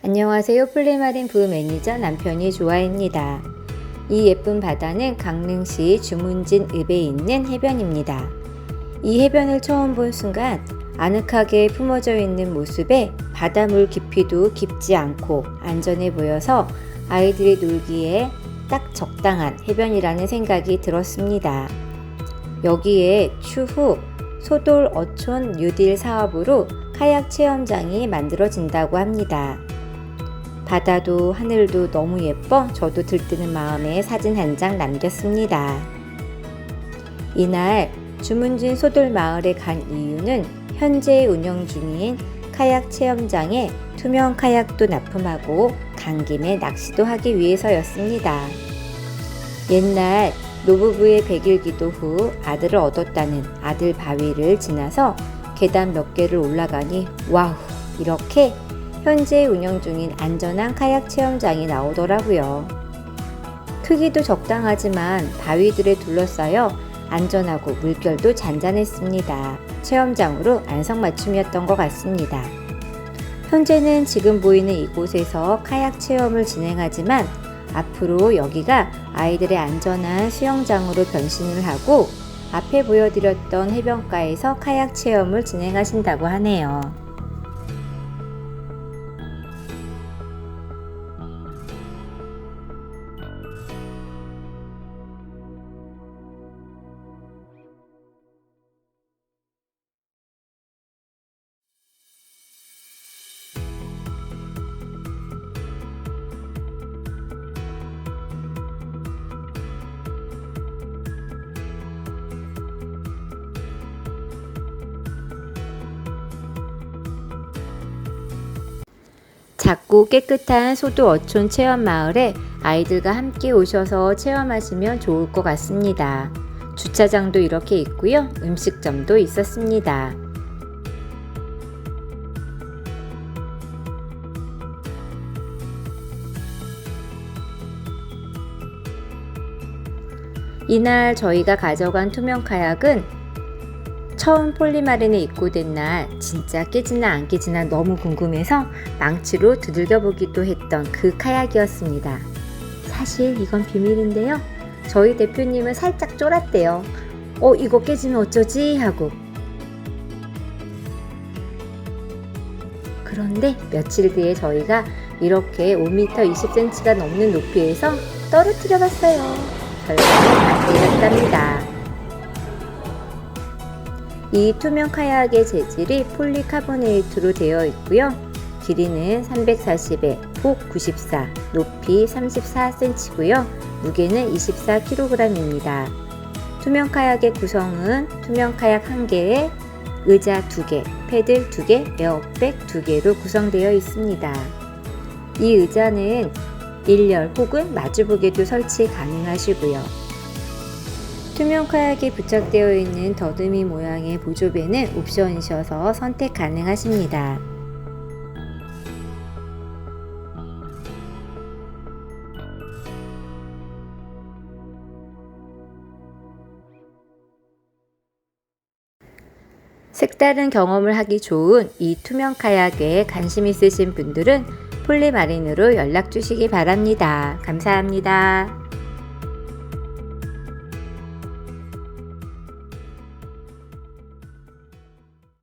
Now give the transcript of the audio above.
안녕하세요. 플리마린 부부 매니저 남편이 좋아입니다. 이 예쁜 바다는 강릉시 주문진 읍에 있는 해변입니다. 이 해변을 처음 본 순간 아늑하게 품어져 있는 모습에 바닷물 깊이도 깊지 않고 안전해 보여서 아이들이 놀기에 딱 적당한 해변이라는 생각이 들었습니다. 여기에 추후 소돌 어촌 뉴딜 사업으로 카약 체험장이 만들어진다고 합니다. 바다도 하늘도 너무 예뻐 저도 들뜨는 마음에 사진 한 장 남겼습니다. 이날 주문진 소돌 마을에 간 이유는 현재 운영 중인 카약 체험장에 투명 카약도 납품하고 간 김에 낚시도 하기 위해서였습니다. 옛날 노부부의 백일 기도 후 아들을 얻었다는 아들 바위를 지나서 계단 몇 개를 올라가니 와우 이렇게 현재 운영 중인 안전한 카약 체험장이 나오더라고요. 크기도 적당하지만 바위들에 둘러싸여 안전하고 물결도 잔잔했습니다. 체험장으로 안성맞춤이었던 것 같습니다. 현재는 지금 보이는 이곳에서 카약 체험을 진행하지만 앞으로 여기가 아이들의 안전한 수영장으로 변신을 하고 앞에 보여드렸던 해변가에서 카약 체험을 진행하신다고 하네요. 작고 깨끗한 소도 어촌 체험 마을에 아이들과 함께 오셔서 체험하시면 좋을 것 같습니다. 주차장도 이렇게 있고요. 음식점도 있었습니다. 이날 저희가 가져간 투명 카약은 처음 폴리마린에 입고된 날 진짜 깨지나 안 깨지나 너무 궁금해서 망치로 두들겨 보기도 했던 그 카약이었습니다. 사실 이건 비밀인데요. 저희 대표님은 살짝 쫄았대요. 어, 이거 깨지면 어쩌지? 하고. 그런데 며칠 뒤에 저희가 이렇게 5m 20cm가 넘는 높이에서 떨어뜨려 봤어요. 결과는 안 깨졌답니다. 이 투명 카약의 재질이 폴리카보네이트로 되어 있고요. 길이는 340에 폭 94, 높이 34cm고요. 무게는 24kg입니다. 투명 카약의 구성은 투명 카약 1개에 의자 2개, 패들 2개, 에어백 2개로 구성되어 있습니다. 이 의자는 일렬 혹은 마주복에도 설치 가능하시고요. 투명 카약에 부착되어 있는 더듬이 모양의 보조배는 옵션이셔서 선택 가능하십니다. 색다른 경험을 하기 좋은 이 투명 카약에 관심 있으신 분들은 폴리마린으로 연락 주시기 바랍니다. 감사합니다.